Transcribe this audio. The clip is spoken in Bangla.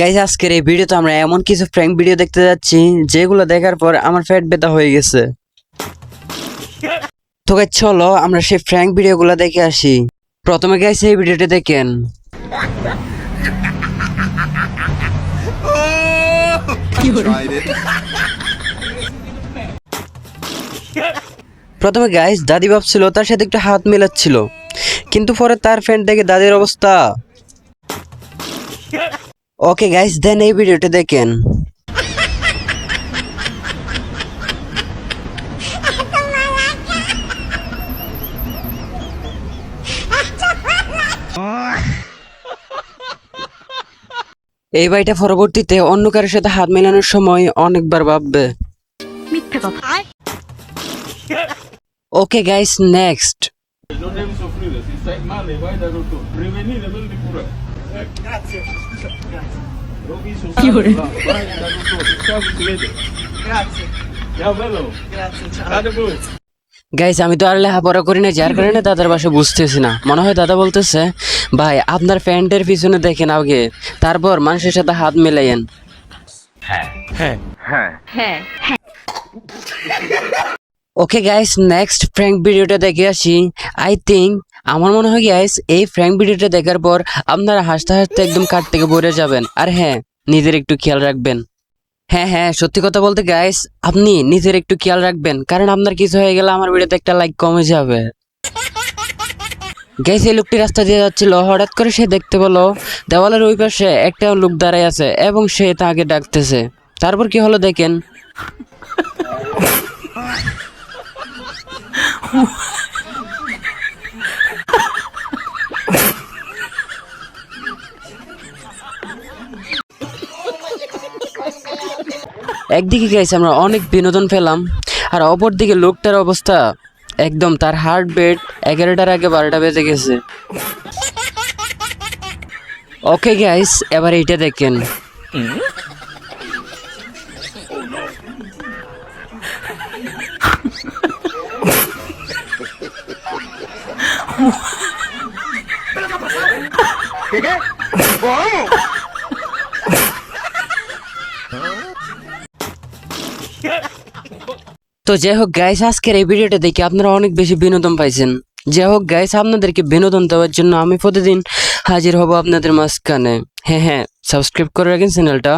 গাইজ আজকের এই ভিডিওতে আমরা এমন কিছু প্র্যাঙ্ক ভিডিও দেখতে যাচ্ছি, যেগুলো দেখার পর আমার পেট ব্যথা হয়ে গেছে। তো গাইজ চলো আমরা সেই প্র্যাঙ্ক ভিডিওগুলো দেখে আসি। প্রথমে গাইজ এই ভিডিওটি দেখেন। প্রথমে গাইজ দাদি ভাবছিল তার সাথে একটু হাত মেলাচ্ছিল। কিন্তু পরে তার ফ্রেন্ড দেখে দাদির অবস্থা। ওকে গাইস দেন এই ভিডিওটি দেখেন। এই বাড়িটা পরবর্তীতে অন্য কারোর সাথে হাত মেলানোর সময় অনেকবার ভাববে। ওকে গাইস নেক্সট গাইস আমি তো আর লেখাপড়া করি না যার কারণে দাদার বাসা বুঝতেছি না। মনে হয় দাদা বলতেছে ভাই আপনার প্যান্টের পিছনে দেখেন আগে তারপর মানুষের সাথে হাত মিলাইয়েন। ওকে গাইস নেক্সট ফ্র্যাঙ্ক ভিডিওটা দেখে আসি। আই থিঙ্ক আমার মনে হয় গাইস এই ফ্র্যাঙ্ক ভিডিওটা দেখার পর আপনারা হাসতে হাসতে একদম কাট থেকে ভরে যাবেন। আর হ্যাঁ নিজের একটু খেয়াল রাখবেন। হ্যাঁ হ্যাঁ সত্যি কথা বলতে গাইস আপনি নিজের একটু খেয়াল রাখবেন। কারণ আপনার কিছু হয়ে গেলে আমার ভিডিওতে একটা লাইক কমে যাবে। গাইস এই লোকটি রাস্তা দিয়ে যাচ্ছিল। হঠাৎ করে সে দেখতে পেল, দেওয়ালের ওই পাশে একটা লোক দাঁড়ায় আছে এবং সে তাকে ডাকতেছে। তারপর কি হলো দেখেন? একদিকে গেছে আমরা অনেক বিনোদন পেলাম, আর অপরদিকে লোকটার অবস্থা একদম তার হার্ট বেট এগারোটার আগে বারোটা বেজে গেছে। ওকে গাইস এবার এইটা দেখেন। তো যাই হোক গাইস আজকের এই ভিডিওটা দেখে আপনারা অনেক বেশি বিনোদন পাইছেন। যাই হোক গাইস আপনাদেরকে বিনোদন দেওয়ার জন্য আমি প্রতিদিন হাজির হব আপনাদের মাঝখানে। হ্যাঁ হ্যাঁ সাবস্ক্রাইব করে রাখেন চ্যানেলটা